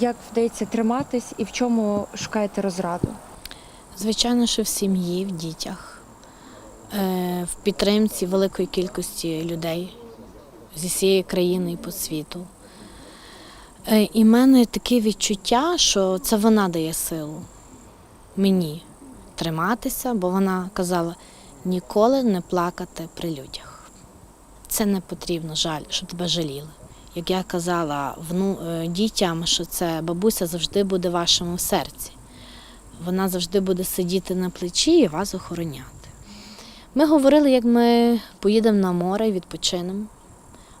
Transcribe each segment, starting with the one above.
Як вдається триматись і в чому шукаєте розраду? Звичайно, що в сім'ї, в дітях, е, в підтримці великої кількості людей зі всієї країни і по світу. Е, І в мене таке відчуття, що це вона дає силу мені триматися, бо вона казала ніколи не плакати при людях. Це не потрібно жаль, щоб тебе жаліли. Як я казала вну, е, дітям, що це бабуся завжди буде в вашому серці вона завжди буде сидіти на плечі і вас охороняти. Ми говорили, як ми поїдемо на море і відпочинемо.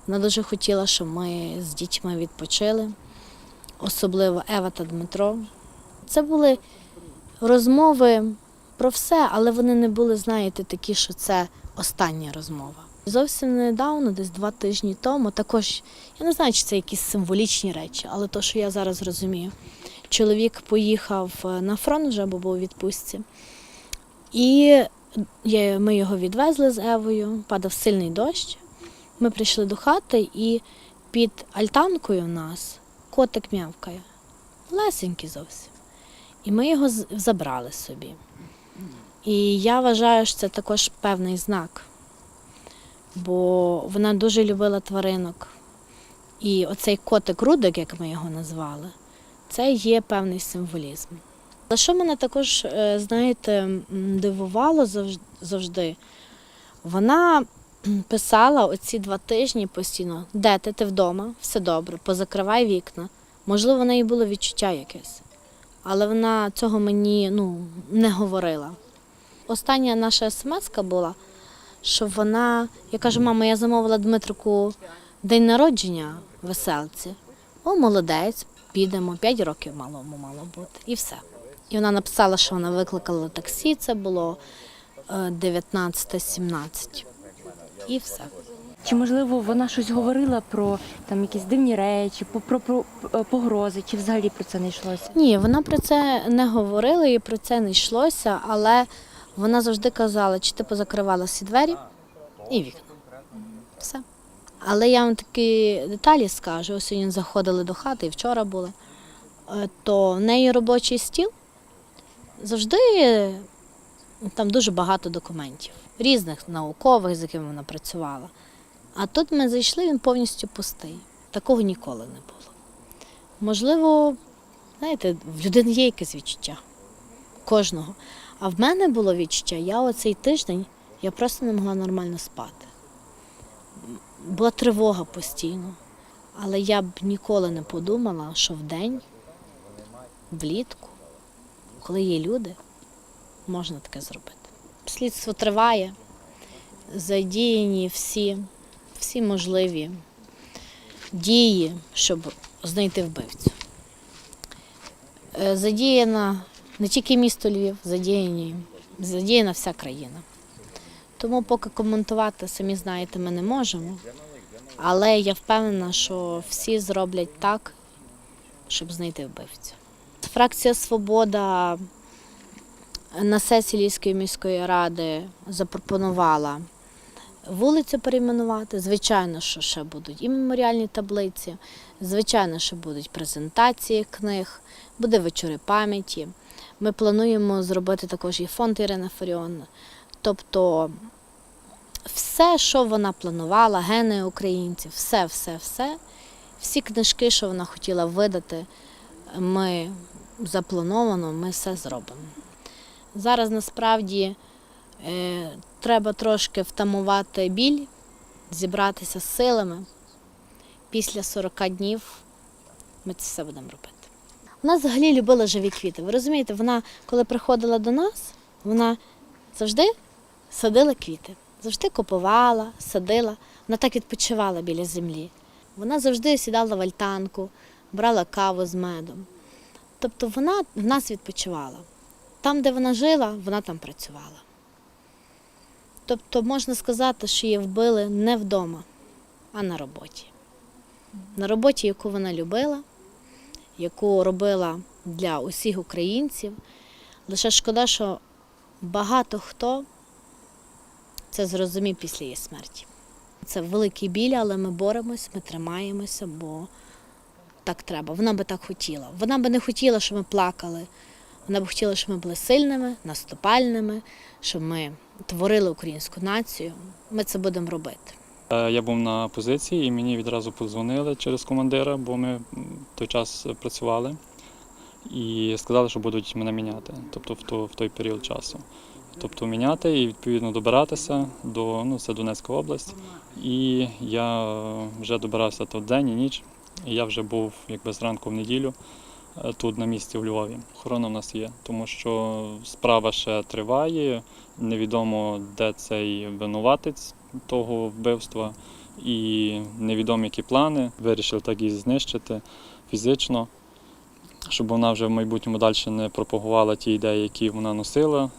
Вона дуже хотіла, щоб ми з дітьми відпочили, особливо Ева та Дмитро. Це були розмови про все, але вони не були, знаєте, такі, що це остання розмова. Зовсім недавно, десь два тижні тому, також я не знаю, чи це якісь символічні речі, але то, що я зараз розумію. Чоловік поїхав е, на фронт вже, бо був у відпустці. І ми його відвезли з Евою, падав сильний дощ. Ми прийшли до хати, і під альтанкою в нас котик м'явкає. Лесенький зовсім. І ми його забрали собі. І я вважаю, що це також певний знак, бо вона дуже любила тваринок. І оцей котик Рудик, як ми його назвали, це є певний символізм. Але що мене також, е, знаєте, дивувало завжди, вона писала оці два тижні постійно, де ти, ти вдома, все добре, позакривай вікна. Можливо, в неї було відчуття якесь, але вона цього мені ну, не говорила. Остання наша смс була, що вона, я кажу, мама, я замовила Дмитрику день народження веселці. О, молодець, підемо, 5 років малому мало бути. І все. І вона написала, що вона викликала таксі, це було е, 19-17. І все. Чи можливо вона щось говорила про там якісь дивні речі, по- про, про, е, погрози, чи взагалі про це не йшлося? Ні, вона про це не говорила і про це не йшлося, але вона завжди казала, чи ти позакривала всі двері і вікна. Все. Але я вам такі деталі скажу. Ось сьогодні заходили до хати, і вчора були. Е, То в неї робочий стіл завжди там дуже багато документів, різних наукових, з якими вона працювала. А тут ми зайшли, він повністю пустий. Такого ніколи не було. Можливо, знаєте, в людини є якесь відчуття кожного. А в мене було відчуття, я оцей тиждень я просто не могла нормально спати. Була тривога постійно. Але я б ніколи не подумала, що вдень, влітку, коли є люди, можна таке зробити. Слідство триває, задіяні всі, всі можливі дії, щоб знайти вбивцю. Е, Задіяна не тільки місто Львів, задіяні, задіяна вся країна. Тому поки коментувати, самі знаєте, ми не можемо. Але я впевнена, що всі зроблять так, щоб знайти вбивцю. Фракція Свобода на сесії Львівської міської ради запропонувала вулицю перейменувати. Звичайно, що ще будуть і меморіальні таблиці, звичайно, що будуть презентації книг, буде вечори пам'яті. Ми плануємо зробити також і фонд Ірини Фаріон. Тобто все, що вона планувала, гени українців, все, все, все, всі книжки, що вона хотіла видати, ми заплановано, ми все зробимо. Зараз насправді е, треба трошки втамувати біль, зібратися з силами. Після 40 днів ми це все будемо робити. Вона взагалі любила живі квіти. Ви розумієте, вона, коли приходила до нас, вона завжди садила квіти, завжди купувала, садила. Вона так відпочивала біля землі. Вона завжди сідала в альтанку, брала каву з медом. Тобто вона в нас відпочивала. Там, де вона жила, вона там працювала. Тобто можна сказати, що її вбили не вдома, а на роботі. На роботі, яку вона любила, яку робила для усіх українців. Лише шкода, що багато хто це зрозумів після її смерті. Це великий біль, але ми боремось, ми тримаємося, бо так треба, вона би так хотіла. Вона би не хотіла, щоб ми плакали. Вона б хотіла, щоб ми були сильними, наступальними, щоб ми творили українську націю. Ми це будемо робити. Е, Я був на позиції і мені відразу подзвонили через командира, бо ми той час працювали. І сказали, що будуть мене міняти, тобто в, той період часу. Тобто міняти і відповідно добиратися до ну, це Донецька область. І я вже добирався то день і ніч. І я вже був якби зранку в неділю е, тут на місці в Львові. Охорона в нас є, тому що справа ще триває. Невідомо, де цей винуватець того вбивства, і невідомі які плани. Вирішили так її знищити фізично, щоб вона вже в майбутньому далі не пропагувала ті ідеї, які вона носила.